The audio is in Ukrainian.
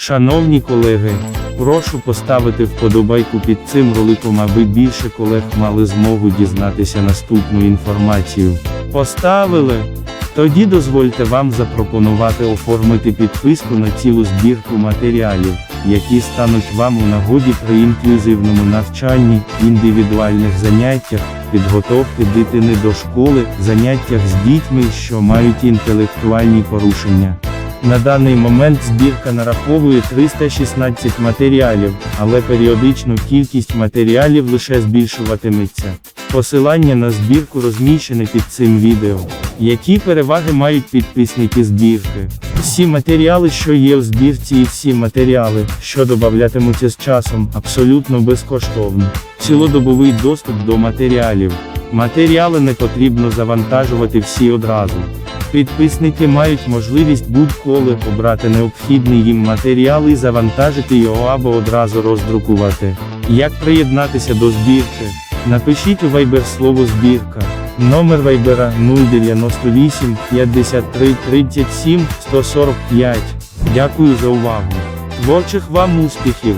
Шановні колеги, прошу поставити вподобайку під цим роликом, аби більше колег мали змогу дізнатися наступну інформацію. Поставили? Тоді дозвольте вам запропонувати оформити підписку на цілу збірку матеріалів, які стануть вам у нагоді при інклюзивному навчанні, індивідуальних заняттях, підготовки дитини до школи, заняттях з дітьми, що мають інтелектуальні порушення. На даний момент збірка нараховує 316 матеріалів, але періодично кількість матеріалів лише збільшуватиметься. Посилання на збірку розміщене під цим відео. Які переваги мають підписники збірки? Всі матеріали, що є в збірці, і всі матеріали, що додаватимуться з часом, абсолютно безкоштовно. Цілодобовий доступ до матеріалів. Матеріали не потрібно завантажувати всі одразу. Підписники мають можливість будь-коли обрати необхідний їм матеріал і завантажити його або одразу роздрукувати. Як приєднатися до збірки? Напишіть у Viber слово збірка. Номер вайбера 098 53 37 145. Дякую за увагу. Творчих вам успіхів!